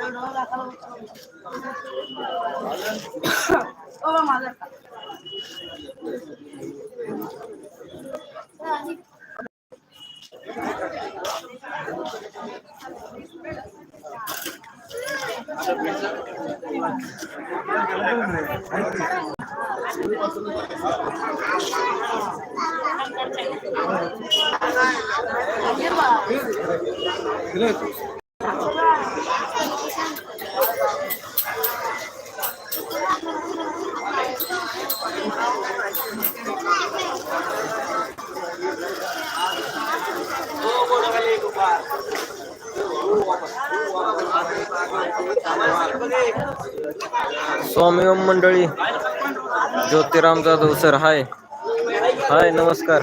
Oh, mother Swami Om मंडळी Jyotiram Jadhav sir hi. Hi नमस्कार.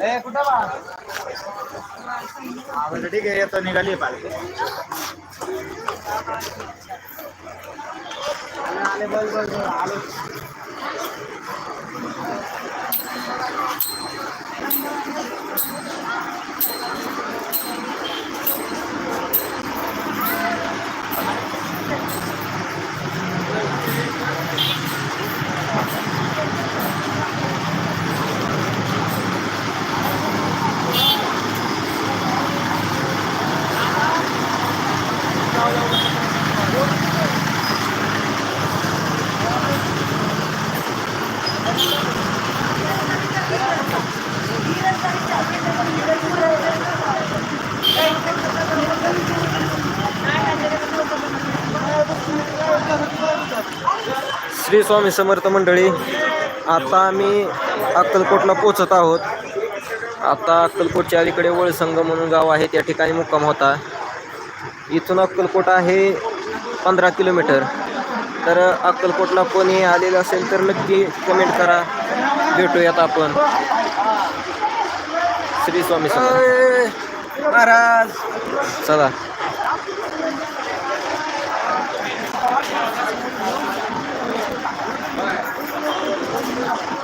ए कुठं बा? म्हणजे ठीक आहे येतो निघाली पालखी. आले, आले बस बस, आलो. श्री स्वामी समर्थ मंडळी आता आम्ही अक्कलकोटला पोचत आहोत. आता अक्कलकोटच्या अलीकडे वळसंग म्हणून गाव आहे त्या ठिकाणी मुक्काम होता. इथून अक्कलकोट आहे पंधरा किलोमीटर. तर अक्कलकोटला कोणी आलेलं असेल तर नक्की कमेंट करा. भेटूयात आपण. श्री स्वामी समर्थ. महाराज. चला. Yeah.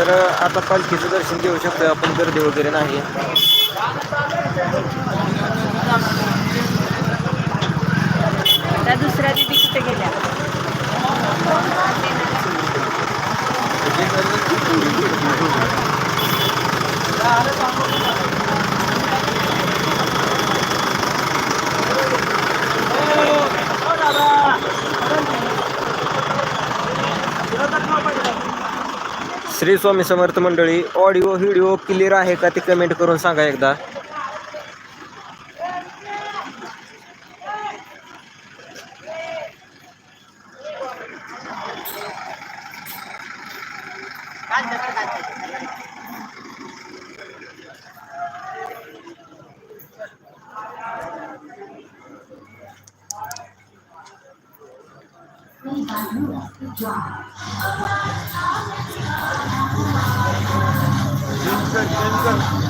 तर आता पालखीचं दर्शन घेऊ शकतो आपण गर्दी वगैरे नाही. त्या दुसऱ्या दिदी कुठे गेल्या? श्री स्वामी समर्थ मंडळी ऑडिओ व्हिडिओ क्लिअर आहे का ते कमेंट करून सांगा एकदा. Jensen, Jensen.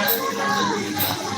Thank you.